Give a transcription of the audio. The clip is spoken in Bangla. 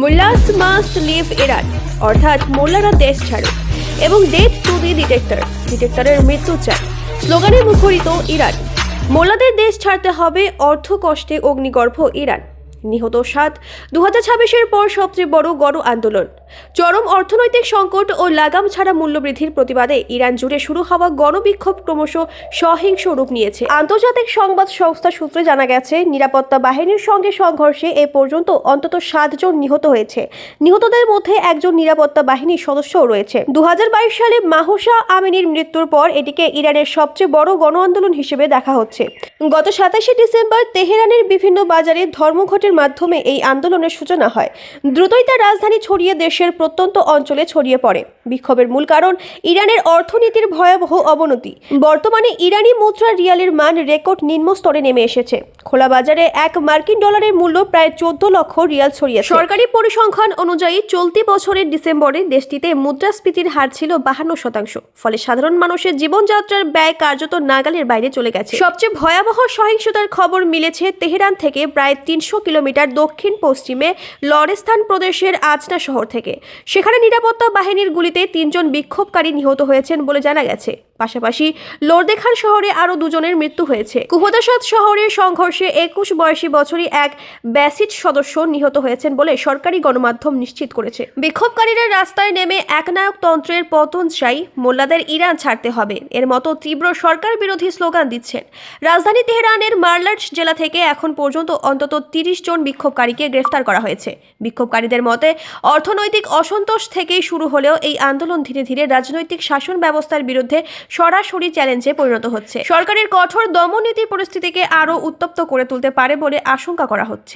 মুল্লাস মাস্ট লিভ ইরান অর্থাৎ মোল্লারা দেশ ছাড়ে এবং ডেথ টু দি ডিটেক্টর ডিটেক্টরের মৃত্যু চাই। স্লোগানে মুখরিত ইরান মোল্লাদের দেশ ছাড়তে হবে অর্থ কষ্টে অগ্নিগর্ভ ইরান নিহত সাত দু হাজার ছাব্বিশের পর সবচেয়ে বড় গণ আন্দোলন। চরম অর্থনৈতিক সংকট ও লাগাম ছাড়া মূল্যবৃদ্ধির প্রতিবাদে ইরান জুড়ে শুরু হওয়া গণবিক্ষোভ ক্রমশ সহিংস রূপ নিয়েছে। আন্তর্জাতিক সংবাদ সংস্থা সূত্রে জানা গেছে, নিরাপত্তা বাহিনীর সঙ্গে সংঘর্ষে এ পর্যন্ত অন্তত সাতজন নিহত হয়েছে। নিহতদের মধ্যে একজন নিরাপত্তা বাহিনীর সদস্যও রয়েছে। দু হাজার বাইশ সালে মাহুসা আমিনীর মৃত্যুর পর এটিকে ইরানের সবচেয়ে বড় গণ আন্দোলন হিসেবে দেখা হচ্ছে। গত সাতাশে ডিসেম্বর তেহরানের বিভিন্ন বাজারে ধর্মঘটের মাধ্যমে এই আন্দোলনের সূচনা হয়। দ্রুতই তার রাজধানী ছড়িয়ে দেশের প্রত্যন্ত অঞ্চলে ছড়িয়ে পড়ে। বিক্ষোভের মূল কারণ ইরানের অর্থনীতির ভয়াবহ অবনতি। বর্তমানে ইরানি মুদ্রা রিয়ালের মান রেকর্ড নিম্ন স্তরে নেমে এসেছে। খোলা বাজারে এক মার্কিন ডলারের মূল্য প্রায় চোদ্দ লক্ষ রিয়াল ছড়িয়েছে। সরকারি পরিসংখ্যান অনুযায়ী চলতি বছরের ডিসেম্বরে দেশটিতে মুদ্রাস্ফীতির হার ছিল বাহান্ন শতাংশ, ফলে সাধারণ মানুষের জীবনযাত্রার ব্যয় কার্যত নাগালের বাইরে চলে গেছে। সবচেয়ে ভয়াবহ সহিংসতার খবর মিলেছে তেহরান থেকে প্রায় তিনশো কিলোমিটার দক্ষিণ পশ্চিমে লরেস্তান প্রদেশের আজনা শহর থেকে। সেখানে নিরাপত্তা বাহিনীর গুলিতে তিনজন বিক্ষোভকারী নিহত হয়েছেন বলে জানা গেছে। পাশাপাশি লোরদেখান শহরে আরও দুজনের মৃত্যু হয়েছে। কুহদাসাদ শহরের সংঘর্ষে একুশ বয়সী বছরই এক ব্যাসিড সদস্য নিহত হয়েছেন বলে সরকারি গণমাধ্যম নিশ্চিত করেছে। বিক্ষোভকারীরা রাস্তায় নেমে একনায়কতন্ত্রের পতন চাই মোল্লাদের ইরান ছাড়তে হবে। এর মতো তীব্র সরকার বিরোধী স্লোগান দিচ্ছেন। রাজধানী তেহরানের মার্লাট জেলা থেকে এখন পর্যন্ত অন্তত তিরিশ জন বিক্ষোভকারীকে গ্রেফতার করা হয়েছে। বিক্ষোভকারীদের মতে, অর্থনৈতিক অসন্তোষ থেকেই শুরু হলেও এই আন্দোলন ধীরে ধীরে রাজনৈতিক শাসন ব্যবস্থার বিরুদ্ধে সরাসরি চ্যালেঞ্জে পরিণত হচ্ছে। সরকারের কঠোর দমননীতি পরিস্থিতিকে আরও উত্তপ্ত করে তুলতে পারে বলে আশঙ্কা করা হচ্ছে।